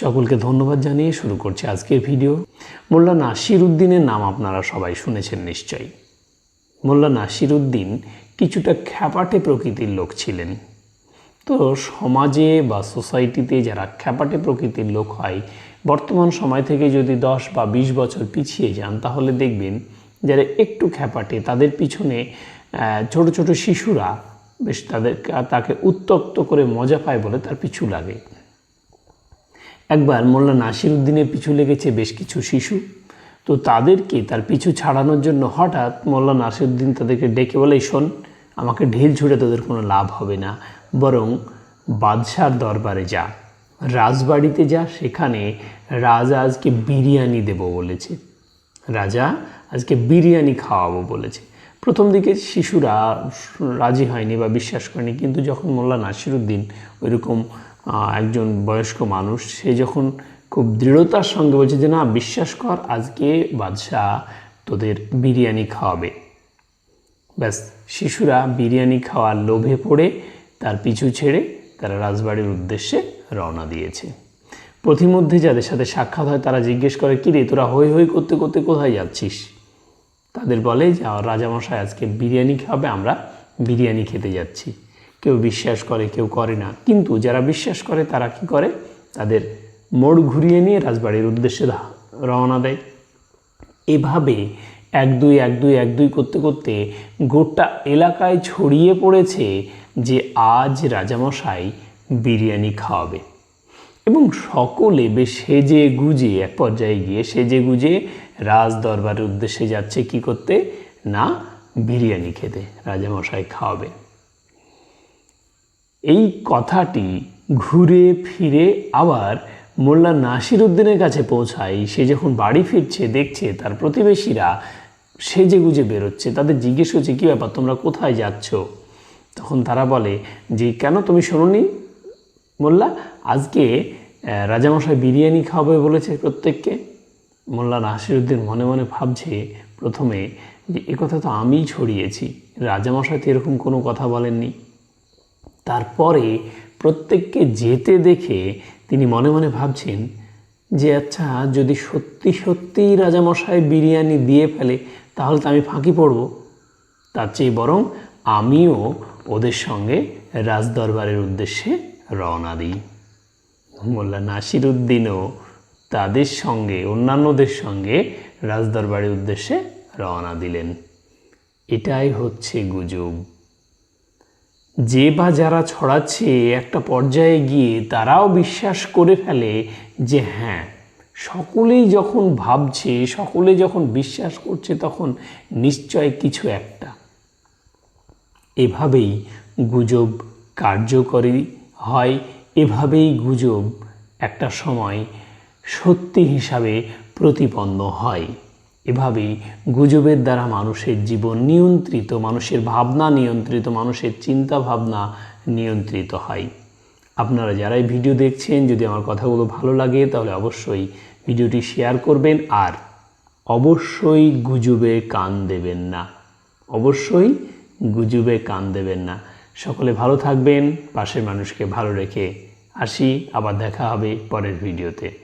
সকলকে ধন্যবাদ জানিয়ে শুরু করছি আজকের ভিডিও। মোল্লা নাসির উদ্দিনের নাম আপনারা সবাই শুনেছেন নিশ্চয়ই। মোল্লা নাসির উদ্দিন কিছুটা খ্যাপাটে প্রকৃতির লোক ছিলেন। তো সমাজে বা সোসাইটিতে যারা খ্যাপাটে প্রকৃতির লোক হয়, বর্তমান সময় থেকে যদি দশ বা বিশ বছর পিছিয়ে যান, তাহলে দেখবেন যারা একটু খ্যাপাটে, তাদের পিছনে ছোট ছোট শিশুরা বেশ তাদের তাকে উত্তক্ত করে মজা পায় বলে তার পিছু লাগে। একবার মোল্লা নাসির উদ্দিনের পিছু লেগেছে বেশ কিছু শিশু। তো তাদেরকে তার পিছু ছাড়ানোর জন্য হঠাৎ মোল্লা নাসিরুদ্দিন তাদেরকে ডেকে বলে শোন, আমাকে ঢিল ছুড়ে তোদের কোনো লাভ হবে না। বরং বাদশার দরবারে যা। রাজবাড়িতে যা, সেখানে রাজা আজকে বিরিয়ানি দেব বলেছে। রাজা আজকে বিরিয়ানি খাওয়াবো বলেছে। প্রথম দিকে শিশুরা রাজি হয়নি বা বিশ্বাস করেনি, কিন্তু যখন মোল্লা নাসিরুদ্দিন ওইরকম একজন বয়স্ক মানুষ, সে যখন খুব দৃঢ়তার সঙ্গে বলছে যে, না, বিশ্বাস কর, আজকে বাদশাহ তোদের বিরিয়ানি খাওয়াবে। ব্যাস, শিশুরা বিরিয়ানি খাওয়ার লোভে পড়ে, তার পিছু ছেড়ে তারা রাজবাড়ির উদ্দেশ্যে রওনা দিয়েছে। প্রতিমধ্যে যাদের সাথে সাক্ষাৎ হয়, তারা জিজ্ঞেস করে, কি রে, তোরা হই হই করতে করতে কোথায় যাচ্ছিস? তাদের বলে যে রাজামশাই আজকে বিরিয়ানি খাবে, আমরা বিরিয়ানি খেতে যাচ্ছি। কেউ বিশ্বাস করে, কেউ করে না। কিন্তু যারা বিশ্বাস করে, তারা কি করে? তাদের মোড় ঘুরিয়ে নিয়ে রাজবাড়ির উদ্দেশ্যে রওনা দেয়। এভাবে এক দুই এক দুই এক দুই করতে করতে গোটা এলাকায় ছড়িয়ে পড়েছে যে আজ রাজামশাই বিরিয়ানি খাওয়াবে। এবং সকলে বেশ সেজে গুজে, এক পর্যায়ে গিয়ে সেজে গুজে রাজ দরবারের উদ্দেশ্যে যাচ্ছে কি করতে? না, বিরিয়ানি খেতে রাজামশাই খাওয়াবে। এই কথাটি ঘুরে ফিরে আবার মোল্লা নাসির উদ্দিনের কাছে পৌঁছায়। সে যখন বাড়ি ফিরছে, দেখছে তার প্রতিবেশীরা সেজে গুজে বেরোচ্ছে। তাদের জিজ্ঞেস করছে, কী ব্যাপার, তোমরা কোথায় যাচ্ছ? তখন তারা বলে যে কেন তুমি শোনোনি মোল্লা? আজকে রাজামশাই বিরিয়ানি খাওয়াবে বলেছে প্রত্যেককে। মোল্লা নাসিরুদ্দিন মনে মনে ভাবছে প্রথমে যে, এ কথা তো আমিই ছড়িয়েছি। রাজামশাই তো এরকম কোনো কথা বলেননি। তারপরে প্রত্যেককে যেতে দেখে তিনি মনে মনে ভাবছেন যে আচ্ছা যদি সত্যি সত্যিই রাজামশাই বিরিয়ানি দিয়ে ফেলে, তাহলে তো আমি ফাঁকি পড়ব। তার চেয়ে বরং আমিও ওদের সঙ্গে রাজদরবারের উদ্দেশ্যে রওনা দিই। মোল্লা নাসির উদ্দিনও তাদের সঙ্গে, অন্যান্যদের সঙ্গে রাজদরবারের উদ্দেশ্যে রওনা দিলেন। এটাই হচ্ছে গুজব। যে বা যারা ছড়াচ্ছে একটা পর্যায়ে গিয়ে তারাও বিশ্বাস করে ফেলে যে হ্যাঁ সকলেই যখন ভাবছে, সকলে যখন বিশ্বাস করছে তখন নিশ্চয় কিছু একটা। এভাবেই গুজব কার্যকরী হয়, এভাবেই গুজব একটা সময় সত্যি হিসাবে প্রতিপন্ন হয়। এভাবেই গুজবের দ্বারা মানুষের জীবন নিয়ন্ত্রিত, মানুষের ভাবনা নিয়ন্ত্রিত, মানুষের চিন্তা ভাবনা নিয়ন্ত্রিত হয়। আপনারা যারাই ভিডিও দেখছেন, যদি আমার কথাগুলো ভালো লাগে, তাহলে অবশ্যই ভিডিওটি শেয়ার করবেন আর অবশ্যই গুজবে কান দেবেন না। অবশ্যই গুজবে কান দেবেন না। সকলে ভালো থাকবেন, পাশের মানুষকে ভালো রেখে আসি। আবার দেখা হবে পরের ভিডিওতে।